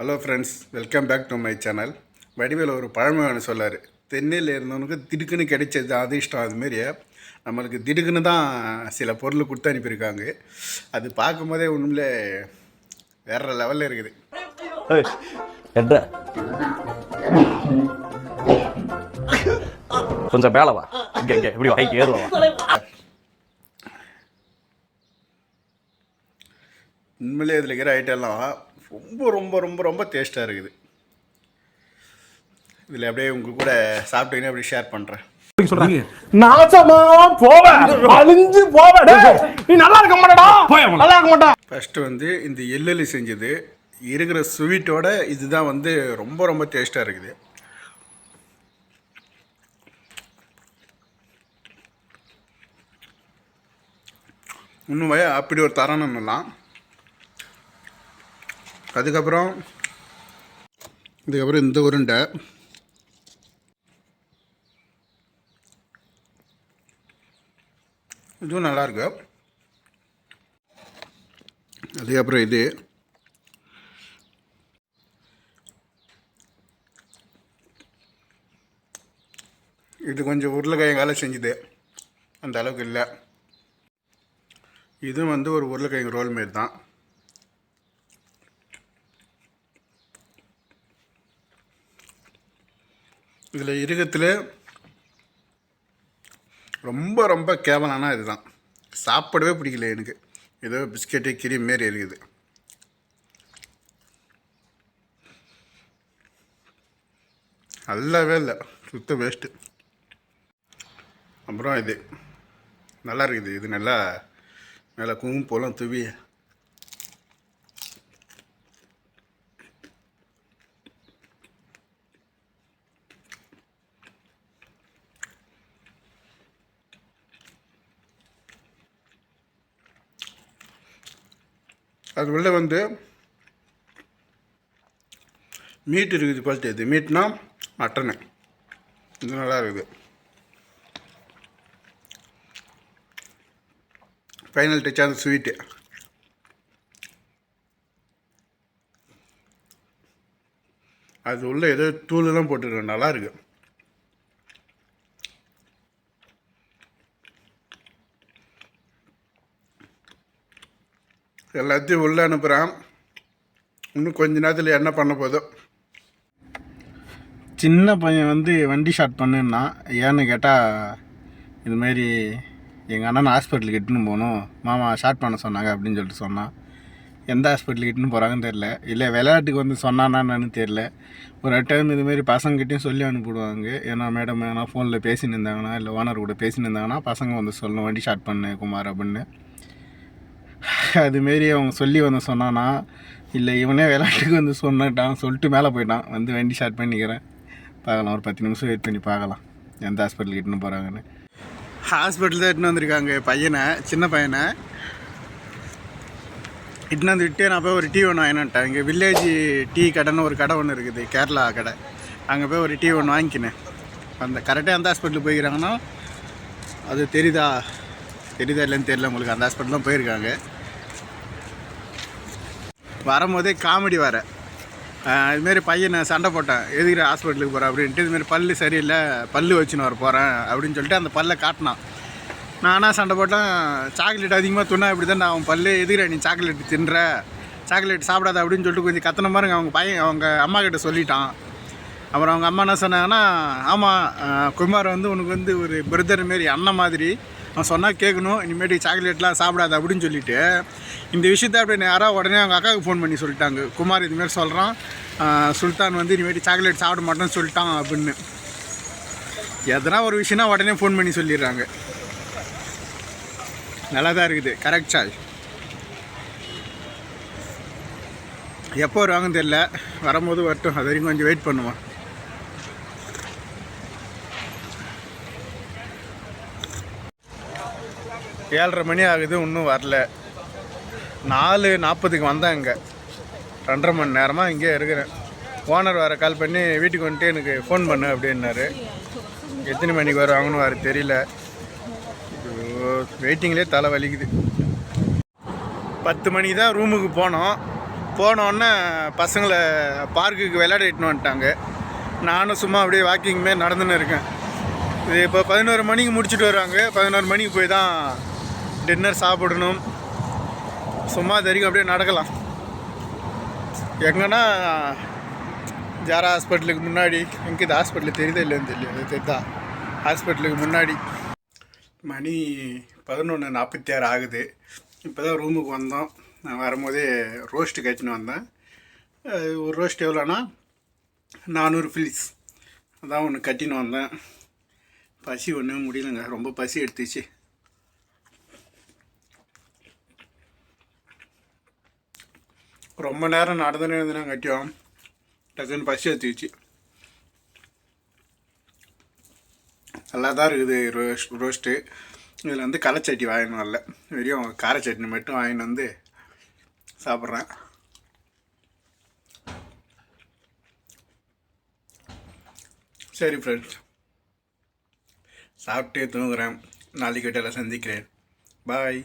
Hello friends welcome back to my channel Vadivel ஒரு பழமையான சொல்லார். தென்னையில் இருந்தவனுக்கு திடுக்குன்னு கிடைச்சது அதிர்ஷ்டம் அதுமாரி நம்மளுக்கு திடுக்குன்னு தான் சில பொருள் கொடுத்து அனுப்பியிருக்காங்க. அது பார்க்கும்போதே ஒன்றும்ல வேற லெவலில் இருக்குது. கொஞ்சம் மேல வா. இங்க இங்க இப்படி வா கைக்கு ஏறுவா. உண்மையிலே இதில் இருக்கிற ஐட்டம்லாம் ரொம்ப ரொம்ப ரொம்ப ரொம்ப டேஸ்ட்டாக இருக்குது. இதில் அப்படியே உங்கள் கூட சாப்பிட்டீங்கன்னா அப்படி ஷேர் பண்ணுறேன் நாசமா போவ. அழிஞ்சு போவ. டேய். நீ நல்லா இருக்க மாட்டடா. நல்லா இருக்க மாட்டா. ஃபஸ்ட்டு வந்து இந்த எள்ளலி செஞ்சது இருக்கிற ஸ்வீட்டோட இதுதான் வந்து ரொம்ப ரொம்ப டேஸ்ட்டாக இருக்குது. இன்னும் வய அப்படி ஒரு தரணும் அதுக்கப்புறம் இதுக்கப்புறம் இந்த உருண்டை. இதுவும் நல்லாயிருக்கு அதுக்கப்புறம் இது. இது கொஞ்சம் உருளைக்கிழங்கால செஞ்சுது. அந்த அளவுக்கு இல்லை. இதுவும் வந்து ஒரு உருளைக்கிழங்கு ரோல் மாரி தான். இதில் இருக்கத்தில் ரொம்ப ரொம்ப கேவலான இதுதான். சாப்பிடவே பிடிக்கல எனக்கு. ஏதோ பிஸ்கெட்டு கிரீம் மாரி இருக்குது. நல்லாவே இல்லை. சுத்த வேஸ்ட்டு அப்புறம் இது நல்லா இருக்குது. இது நல்லா நல்லா குங்குமம் போலாம் துவி அது உள்ளே வந்து மீட் இருக்குது போல்ட்டு இது மீட்னா மட்டனு இது நல்லா இருக்குது. ஃபைனல் டச் அந்த ஸ்வீட்டு அது உள்ள ஏதோ தூளெல்லாம் போட்டுருக்கேன் நல்லா இருக்குது எல்லாத்தையும் உள்ளே அனுப்புகிறான் இன்னும் கொஞ்ச நேரத்தில் என்ன பண்ண போதோ. சின்ன பையன் வந்து வண்டி ஷார்ட் பண்ணுன்னா ஏன்னு கேட்டால் இதுமாரி எங்கள் அண்ணன் ஹாஸ்பிட்டலுக்கு இட்டுன்னு போகணும். மாமா ஷார்ட் பண்ண சொன்னாங்க அப்படின்னு சொல்லிட்டு சொன்னான். எந்த ஹாஸ்பிட்டலுக்கு இட்டுன்னு போகிறாங்கன்னு தெரில இல்லை விளையாட்டுக்கு வந்து சொன்னானான்னு தெரில ஒரு டைம் இதுமாரி பசங்ககிட்டையும் சொல்லி அனுப்பிவிடுவாங்க. ஏன்னா மேடம் ஏன்னா ஃபோனில் பேசின்னு இருந்தாங்கன்னா இல்லை ஓனர் கூட பேசின்னு இருந்தாங்கன்னா பசங்க வந்து சொல்லணும் வண்டி ஷார்ட் பண்ணு குமார் அப்படின்னு. அதுமாரி அவங்க சொல்லி வந்து சொன்னானா இல்லை இவனே விளையாட்டுக்கு வந்து சொன்னட்டான். சொல்லிட்டு மேலே போயிட்டான். வந்து வண்டி ஸ்டார்ட் பண்ணிக்கிறேன். பார்க்கலாம் ஒரு பத்து நிமிஷம் வெயிட் பண்ணி பார்க்கலாம். எந்த ஹாஸ்பிட்டலுக்கு இட்டுன்னு போகிறாங்கன்னு ஹாஸ்பிட்டல் தான் இட்டுன்னு வந்திருக்காங்க. பையனை சின்ன பையனை. இட்டுன்னு வந்துட்டு நான் போய் ஒரு டீ ஒன்று வாங்கினேன்ட்டேன் இங்கே வில்லேஜ் டீ கடைன்னு ஒரு கடை ஒன்று இருக்குது கேரளா கடை. அங்கே போய் ஒரு டீ ஒன்று வாங்கிக்கினேன். அந்த கரெக்டாக எந்த ஹாஸ்பிட்டலுக்கு போய்க்கிறாங்கன்னா அது தெரியுதா? தெரியுதா இல்லைன்னு தெரியல. உங்களுக்கு அந்த ஹாஸ்பிட்டல் தான் போயிருக்காங்க. வரும்போதே காமெடி வேறு. இதுமாரி பையனை சண்டை போட்டேன். எதுக்கிற ஹாஸ்பிட்டலுக்கு போகிறேன் அப்படின்ட்டு இதுமாரி பல்லு சரியில்லை பல்லு வச்சுன்னு வர போகிறேன் அப்படின்னு சொல்லிட்டு அந்த பல்லை காட்டினான். நானாக சண்டை போட்டேன். சாக்லேட் அதிகமாக துண்ணா இப்படி தான் அவன் பல்லு. எதுக்குற நீ சாக்லேட் தின்ற? சாக்லேட் சாப்பிடாத அப்படின்னு சொல்லிட்டு கொஞ்சம் கத்தன பாருங்க அவங்க பையன் அவங்க அம்மா கிட்ட சொல்லிட்டான். அப்புறம் அவங்க அம்மா என்ன சொன்னாங்கன்னா ஆமாம் குமார் வந்து உனக்கு வந்து ஒரு பிரதர் மாரி அண்ணன் மாதிரி. அவன் சொன்னால் கேட்கணும் இனிமேட்டு சாக்லேட்லாம் சாப்பிடாத அப்படின்னு சொல்லிட்டு இந்த விஷயத்த அப்படி யாராவது உடனே அவங்க அக்காவுக்கு ஃபோன் பண்ணி சொல்லிட்டாங்க. குமார் இதுமாரி சொல்கிறான் சுல்தான் வந்து இனிமேட்டு சாக்லேட் சாப்பிட மாட்டேன்னு சொல்லிட்டான் அப்படின்னு. எதனா ஒரு விஷயம்னா உடனே ஃபோன் பண்ணி சொல்லிடுறாங்க. நல்லா தான் இருக்குது. கரெக்ட் சாய் எப்போ வருவாங்கன்னு தெரில வரும்போது வரட்டும். அது வரைக்கும் கொஞ்சம் வெயிட் பண்ணுவோம். ஏழரை மணி ஆகுது இன்னும் வரல. நாலு நாற்பதுக்கு வந்தேன் இங்கே. ரெண்டரை மணி நேரமாக இங்கே இருக்கிறேன். ஓனர் வர கால் பண்ணி வீட்டுக்கு வந்துட்டு எனக்கு ஃபோன் பண்ணு அப்படின்னாரு. எத்தனை மணிக்கு வருவாங்கன்னு வர தெரியல. வெயிட்டிங்லேயே தலை வலிக்குது. பத்து மணிக்கு தான் ரூமுக்கு போனோம். போனோடனே பசங்களை பார்க்குக்கு விளையாடிட்டுன்னு வந்துட்டாங்க. நானும் சும்மா அப்படியே வாக்கிங் மாரி நடந்துன்னு இருக்கேன். இது இப்போ பதினோரு மணிக்கு முடிச்சுட்டு வருவாங்க பதினோரு மணிக்கு போய் தான் டின்னர் சாப்பிடணும். சும்மா தெரியும் அப்படியே நடக்கலாம். எங்கன்னா ஜாரா ஹாஸ்பிட்டலுக்கு முன்னாடி எங்கே இது ஹாஸ்பிட்டல் தெரியுதா இல்லைன்னு தெரியல தெரியுதா ஹாஸ்பிட்டலுக்கு முன்னாடி. மணி பதினொன்று நாற்பத்தி ஆறு ஆகுது. இப்போ தான் ரூமுக்கு வந்தோம். நான் வரும்போதே ரோஸ்ட்டு கட்சின்னு வந்தேன். அது ஒரு ரோஸ்ட் எவ்வளோனா நானூறு ஃபிலிஸ் அதான் ஒன்று கட்டின்னு வந்தேன். பசி ஒன்றும் முடியலங்க. ரொம்ப பசி எடுத்துச்சு. ரொம்ப நேரம் நடந்துன்னு இருந்தேன் கட்டியும் டக்குன்னு பசி எடுத்துச்சு நல்லா தான் இருக்குது ரோஸ்ட் ரோஸ்ட்டு இதில் வந்து களைச்சட்டி வாங்கினு வரல வெறும் கார சட்னி மட்டும் வாங்கின்னு வந்து சாப்பிட்றேன். சரி ஃப்ரெண்ட்ஸ் சாப்பிட்டு தூங்குறேன். நாளைக்கு வீட்டில் சந்திக்கிறேன். பாய்